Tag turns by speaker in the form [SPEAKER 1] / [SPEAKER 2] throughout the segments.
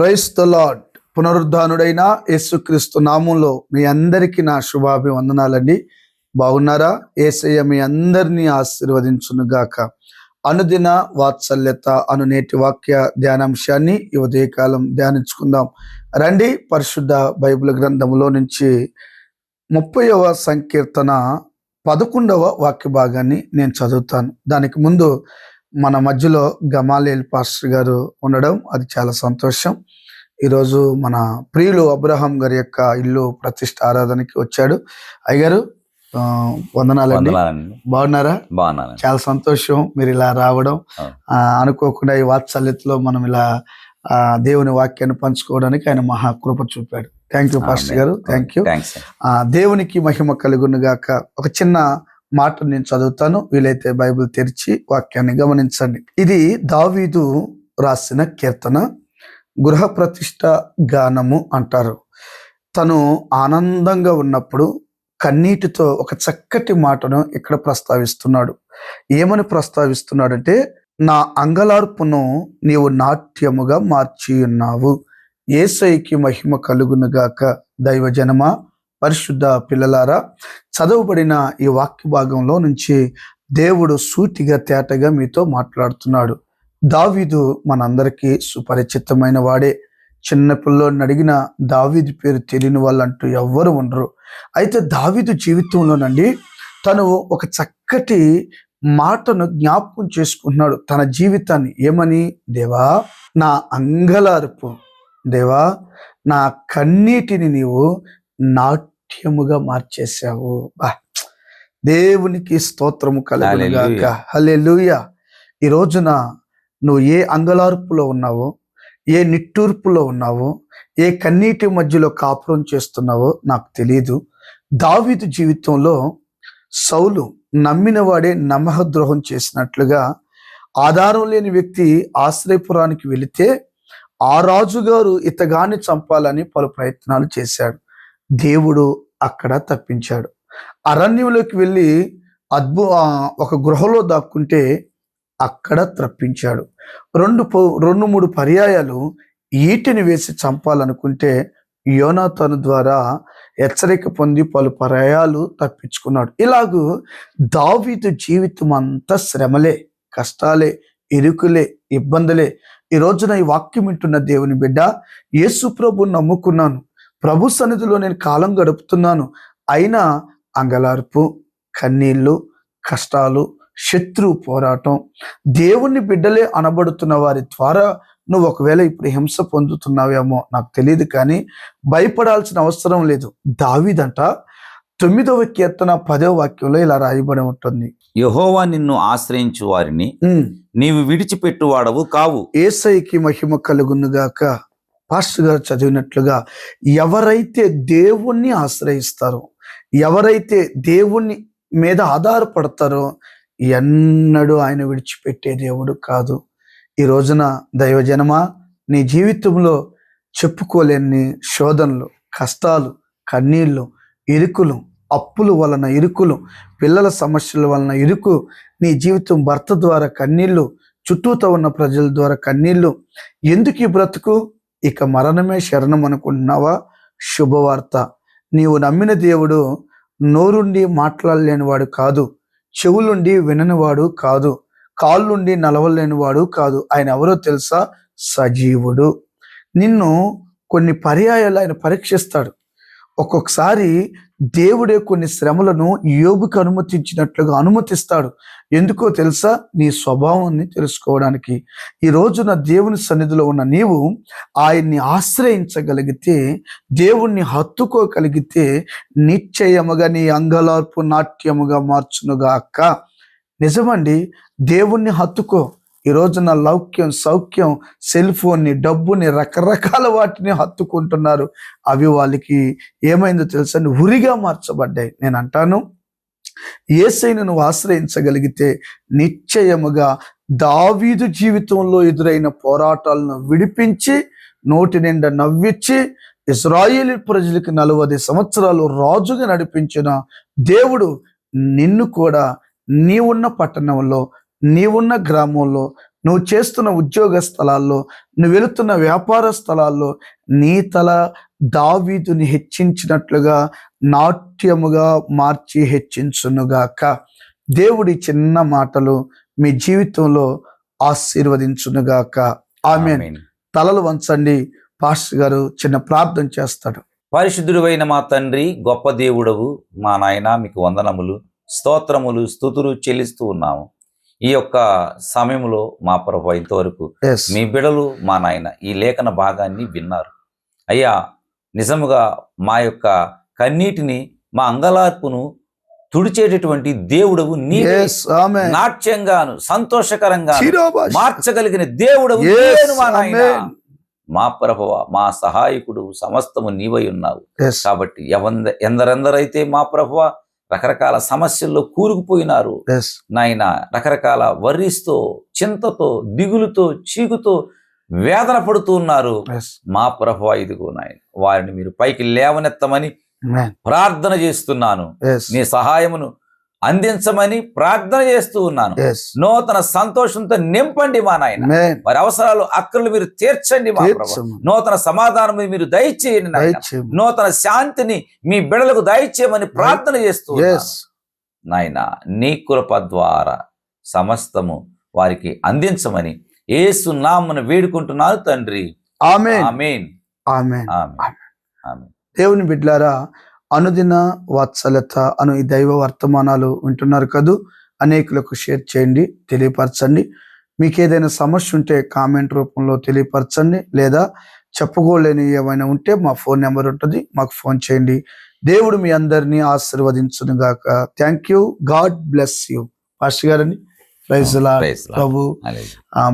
[SPEAKER 1] Price the lord పునరుద్ధానుడైన యేసుక్రీస్తు నామంలో మీ అందరికీ నా శుభాభివందనాలండి. బాగున్నారా? ఏసయ్య మీ అందరినీ ఆశీర్వదించును గాక. అనుదిన వాత్సల్యత అను నేటి వాక్య ధ్యానాంశాన్ని ఈ ఉదయకాలం ధ్యానించుకుందాం. రండి పరిశుద్ధ బైబిల్ గ్రంథంలో నుంచి ముప్పైవ సంకీర్తన పదకొండవ వాక్య భాగాన్ని నేను చదువుతాను. దానికి ముందు మన మధ్యలో గమాలేల్ పాస్టర్ గారు ఉండడం అది చాలా సంతోషం. ఈరోజు మన ప్రియులు అబ్రహాం గారి యొక్క ఇల్లు ప్రతిష్ట ఆరాధనకి వచ్చాడు. అయ్యగారు ఆ, వందనాలండి. బాగున్నారా?
[SPEAKER 2] బాగున్నాను
[SPEAKER 1] చాలా సంతోషం మీరు ఇలా రావడం. అనుకోకుండా ఈ వాత్సల్యతలో మనం ఇలా ఆ, దేవుని వాక్యాన్ని పంచుకోవడానికి ఆయన మహాకృప చూపాడు. థ్యాంక్ యూ పాస్టర్ గారు. థ్యాంక్ యూ దేవునికి మహిమ కలుగును గాక ఒక చిన్న మాట నేను చదువుతాను వీలైతే బైబిల్ తెరిచి వాక్యాన్ని గమనించండి. ఇది దావీదు రాసిన కీర్తన గృహ ప్రతిష్ట గానము అంటారు. తను ఆనందంగా ఉన్నప్పుడు కన్నీటితో ఒక చక్కటి మాటను ఇక్కడ ప్రస్తావిస్తున్నాడు. ఏమని ప్రస్తావిస్తున్నాడంటే నా అంగలార్పును నీవు నాట్యముగా మార్చి ఉన్నావు ఏసైకి మహిమ కలుగునుగాక. దైవజనమా పరిశుద్ధ పిల్లలారా చదవబడిన ఈ వాక్య భాగంలో నుంచి దేవుడు సూటిగా తేటగా మీతో మాట్లాడుతున్నాడు. దావీదు మనందరికీ సుపరిచితమైన వాడే. చిన్న పిల్లోడిని అడిగిన దావీదు పేరు తెలియని వాళ్ళంటూ ఎవ్వరు ఉండరు. అయితే దావీదు జీవితంలోనండి తను ఒక చక్కటి మాటను జ్ఞాపకం చేసుకుంటున్నాడు. తన జీవితాన్ని ఏమని? దేవా నా అంగలార్పు. దేవా నా కన్నీటిని నీవు నాట్యముగా మార్చేశావు. బా దేవునికి స్తోత్రము కలుగుగాక
[SPEAKER 2] హల్లెలూయా.
[SPEAKER 1] హల్లెలూయా. ఈ రోజున నువ్వు ఏ అంగలార్పులో ఉన్నావో ఏ నిట్టూర్పులో ఉన్నావో ఏ కన్నీటి మధ్యలో కాపురం చేస్తున్నావో నాకు తెలియదు దావీదు జీవితంలో సౌలు నమ్మిన వాడే నమ్మహద్రోహం చేసినట్లుగా ఆధారం లేని వ్యక్తి ఆశ్రయపురానికి వెళితే ఆ రాజుగారు ఇతగాన్ని చంపాలని పలు ప్రయత్నాలు చేశాడు. దేవుడు అక్కడ తప్పించాడు. అరణ్యంలోకి వెళ్ళి అద్భు ఒక గృహలో దాక్కుంటే అక్కడ తప్పించాడు. రెండు రెండు మూడు పర్యాయాలు ఈటిని వేసి చంపాలనుకుంటే యోనాతను ద్వారా హెచ్చరిక పొంది పలు పర్యాయాలు తప్పించుకున్నాడు. ఇలాగూ దావీదు జీవితం అంతా శ్రమలే కష్టాలే ఇరుకులే ఇబ్బందులే. ఈ రోజున ఈ వాక్యం వింటున్న దేవుని బిడ్డ యేసు ప్రభు నమ్ముకున్నాను. ప్రభు సన్నిధిలో నేను కాలం గడుపుతున్నాను. అయినా అంగలార్పు కన్నీళ్ళు కష్టాలు శత్రు పోరాటం దేవుని బిడ్డలే అనబడుతున్న వారి ద్వారా నువ్వు ఒకవేళ ఇప్పుడు హింస పొందుతున్నావేమో నాకు తెలియదు కానీ భయపడాల్సిన అవసరం లేదు. దావీదంట తొమ్మిదవ కీర్తన పదవ వాక్యంలో ఇలా రాయబడి ఉంటుంది.
[SPEAKER 2] యహోవా నిన్ను ఆశ్రయించు వారిని నీవు విడిచిపెట్టు వాడవు కావు.
[SPEAKER 1] ఏసైకి మహిమ కలుగునుగాక. పాస్టర్ గారు చదివినట్లుగా ఎవరైతే దేవుణ్ణి ఆశ్రయిస్తారో ఎవరైతే దేవుణ్ణి మీద ఆధారపడతారో ఎన్నడూ ఆయన విడిచిపెట్టే దేవుడు కాదు. ఈ రోజున దైవజనమా నీ జీవితంలో చెప్పుకోలేని శోధనలు కష్టాలు కన్నీళ్ళు ఇరుకులు అప్పుల వలన ఇరుకులు పిల్లల సమస్యల వలన ఇరుకు నీ జీవితం భర్త ద్వారా కన్నీళ్ళు చుట్టూతో ఉన్న ప్రజల ద్వారా కన్నీళ్ళు ఎందుకు ఈ బ్రతుకు? ఇక మరణమే శరణం అనుకుంటున్నావా? శుభవార్త. నీవు నమ్మిన దేవుడు నోరుండి మాట్లాడలేనివాడు కాదు చెవులుండి విననివాడు కాదు కాళ్ళుండి నలవలేనివాడు కాదు. ఆయన ఎవరో తెలుసా? సజీవుడు. నిన్ను కొన్ని పర్యాయాలు ఆయన పరీక్షిస్తాడు. ఒక్కొక్కసారి దేవుడే కొన్ని శ్రమలను యోబుకి అనుమతించినట్లుగా అనుమతిస్తాడు. ఎందుకో తెలుసా? నీ స్వభావాన్ని తెలుసుకోవడానికి. ఈ రోజున దేవుని సన్నిధిలో ఉన్న నీవు ఆయన్ని ఆశ్రయించగలిగితే దేవుణ్ణి హత్తుకోగలిగితే నిశ్చయముగా నీ అంగలార్పు నాట్యముగా మార్చునుగా అక్క నిజమండి దేవుణ్ణి హత్తుకో. ఈ రోజున లౌక్యం సౌఖ్యం సెల్ ఫోన్ని డబ్బుని రకరకాల వాటిని హత్తుకుంటున్నారు. అవి వాళ్ళకి ఏమైందో తెలుసా? ఉరిగా మార్చబడ్డాయి. నేను అంటాను ఏసైను నువ్వు ఆశ్రయించగలిగితే నిశ్చయముగా దావీదు జీవితంలో ఎదురైన పోరాటాలను విడిపించి నోటి నిండా నవ్విచ్చి ఇస్రాయేలీ ప్రజలకు నలభై సంవత్సరాలు రాజుగా నడిపించిన దేవుడు నిన్ను కూడా నీవున్న పట్టణంలో నీవున్న గ్రామంలో నువ్వు చేస్తున్న ఉద్యోగ స్థలాల్లో నువ్వు వెళుతున్న వ్యాపార స్థలాల్లో నీ తల దావీదుని హెచ్చించినట్లుగా నాట్యముగా మార్చి హెచ్చించునుగాక. దేవుడి చిన్న మాటలు మీ జీవితంలో ఆశీర్వదించునుగాక. ఆమె. తలలు వంచండి పాస్టర్ గారు చిన్న ప్రార్థన చేస్తాడు.
[SPEAKER 2] పరిశుద్ధుడైన మా తండ్రి గొప్ప దేవుడవు మా నాయన మీకు వందనములు స్తోత్రములు స్థుతులు చెల్లిస్తూ ఉన్నాము. ఈ యొక్క సమయంలో మా ప్రభు ఇంతవరకు మీ బిడలు మా నాయన ఈ లేఖన భాగాన్ని విన్నారు అయ్యా నిజముగా మా యొక్క కన్నీటిని మా అంగలార్పును తుడిచేటటువంటి దేవుడవు నీ నాట్యంగాను సంతోషకరంగా. మార్చగలిగిన దేవుడవు మా నాయనా.
[SPEAKER 1] amen.
[SPEAKER 2] మా ప్రభువ మా సహాయకుడు సమస్తము నీవై ఉన్నావు. కాబట్టి ఎవంద ఎందరెందరైతే మా ప్రభువ రకరకాల సమస్యల్లో కూరుకుపోయినారు. నాయన రకరకాల వర్రీస్తో చింతతో దిగులుతో చీకుతో వేదన పడుతూ ఉన్నారు. మా ప్రభువ ఇదిగో నాయన వారిని మీరు పైకి లేవనెత్తమని. ప్రార్థన చేస్తున్నాను. నీ సహాయమును అందించమని ప్రార్థన చేస్తూ ఉన్నాను. నూతన సంతోషంతో నింపండి మా నాయన. వారి అవసరాలు అక్కర్లు మీరు తీర్చండి మా. నూతన సమాధానం మీరు దయచేయండి. నూతన శాంతిని మీ బిడలకు దయచేయమని ప్రార్థన చేస్తూ. నాయన నీ కృప ద్వారా సమస్తము వారికి అందించమని ఏసు నామను వేడుకుంటున్నాను తండ్రి.
[SPEAKER 1] ఆమేన్. దేవుని బిడ్లారా అనుదిన వాత్సల్యత అను ఈ దైవ వర్తమానాలు వింటున్నారు కదూ? అనేకులకు షేర్ చేయండి తెలియపరచండి. మీకు ఏదైనా సమస్య ఉంటే కామెంట్ రూపంలో తెలియపరచండి లేదా చెప్పుకోలేని ఏమైనా ఉంటే మా ఫోన్ నెంబర్ ఉంటుంది మాకు ఫోన్ చేయండి. దేవుడు మీ అందరినీ ఆశీర్వదించును గాక thank you God bless you pastor గారని? ప్రైజ్. ప్రభు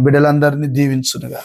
[SPEAKER 1] బిడ్డలందరినీ దీవించునుగా